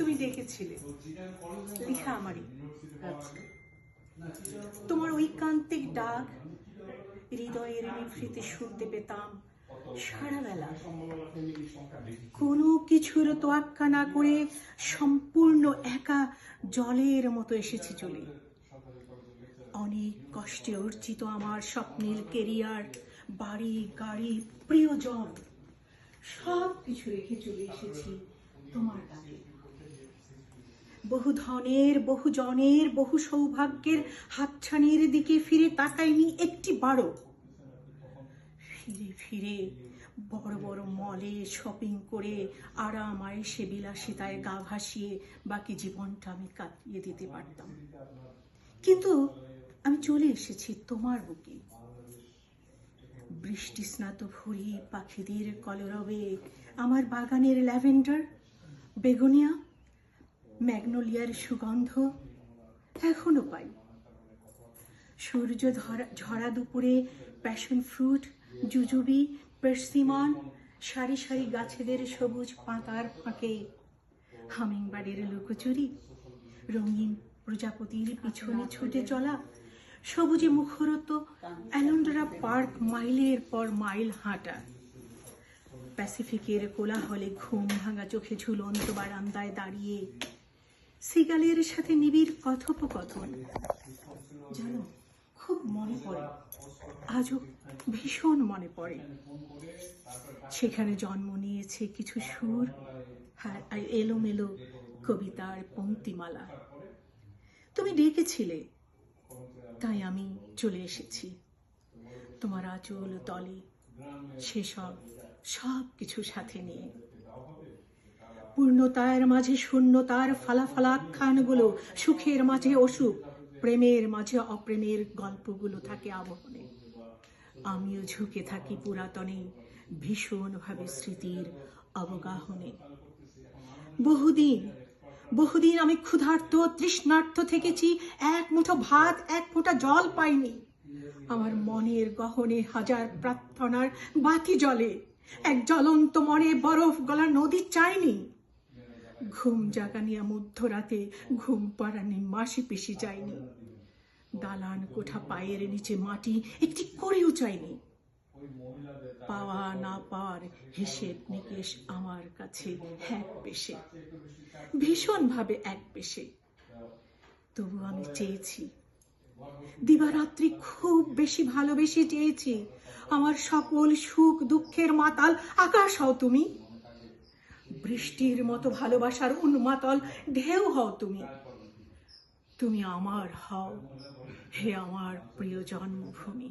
তুমি ডেকেছিলে লিখা আমারই। তোমার ঐকান্তিক ডাক হৃদয়ের নিভৃতে শুনতে পেতাম সারা বেলা কোনো কিছুর তোয়াক্কা না করে সম্পূর্ণ একা জলের মতো এসেছি চলে। অনেক কষ্টে অর্জিত আমার স্বপ্নের কেরিয়ার, বাড়ি, গাড়ি, প্রিয়জন সব কিছু রেখে চলে এসেছি তোমার বহু ধনের বহু জনের বহু সৌভাগ্যের হাতছানির দিকে ফিরে তাকাইনি একটি বারো ফিরে ফিরে বড় বড় মলে শপিং করে আরাম আয়েসে বিলাসিতায় গা ভাসিয়ে বাকি জীবনটা আমি কাটিয়ে দিতে পারতাম। কিন্তু আমি চলে এসেছি তোমার বুকে। বৃষ্টি স্নাত ভরি, পাখিদের কলরবে, আমার বাগানের ল্যাভেন্ডার, বেগুনিয়া ম্যাগনোলিয়ার সুগন্ধ এখনও পাই। সূর্য ধরা ঝরা দুপুরে প্যাশন ফ্রুট, জুজুবি, পার্সিমন, সারি সারি গাছেদের সবুজ পাতার ফাঁকে। হামিংবার্ডের লুকোচুরি, রঙিন প্রজাপতির পিছনে ছুটে চলা, সবুজে মুখরত অ্যালন্ডরা পার্ক মাইলের পর মাইল হাঁটা। প্যাসিফিকের কোলাহলে ঘুম ভাঙা চোখে ঝুলন্ত বারান্দায় দাঁড়িয়ে সিগালের সাথে নিবিড় কথোপকথন। জানো খুব মনে পড়ে। আজও ভীষণ মনে পড়ে। সেখানে জন্ম নিয়েছে কিছু সুর আর এলোমেলো কবিতার পঙ্ক্তিমালা। তুমি ডেকেছিলে, তাই আমি চলে এসেছি। তোমার আঁচল, তলে, সেসব সব কিছু সাথে নিয়ে। পূর্ণতার মাঝে শূন্যতার ফালাফালা আখ্যানগুলো সুখের মাঝে অসুখ, প্রেমের মাঝে অপ্রেমের গল্পগুলো থাকে আবহনে। আমিও ঝুঁকে থাকি পুরাতনে, ভীষণভাবে স্মৃতির অবগাহনে। বহুদিন বহুদিন আমি ক্ষুধার্ত তৃষ্ণার্থ থেকেছি, এক মুঠো ভাত, এক ফোঁটা জল পাইনি। আমার মনের গহনে হাজার প্রার্থনার বাতি জলে এক জ্বলন্ত মনে বরফ গলা নদী চাইনি। ঘুম জাগানিয়া মধ্যরাতে ঘুম পাড়ানি মাসি পিসি যায়নি। দালান কোঠা পায়ের নিচে মাটি, একটি করেও চাইনি পাওয়া না পাওয়ার হিসেব নিকেশ আমার কাছে এক পেশে, ভীষণভাবে এক পেশে। তবু আমি চেয়েছি, দিবারাত্রি খুব বেশি ভালোবেসে চেয়েছি। আমার সকল সুখ দুঃখের মাতাল আকাশ হও তুমি। বৃষ্টির মতো ভালোবাসার উন্মাতল ঢেউ হও তুমি। তুমি আমার হও হে আমার প্রিয় জন্মভূমি।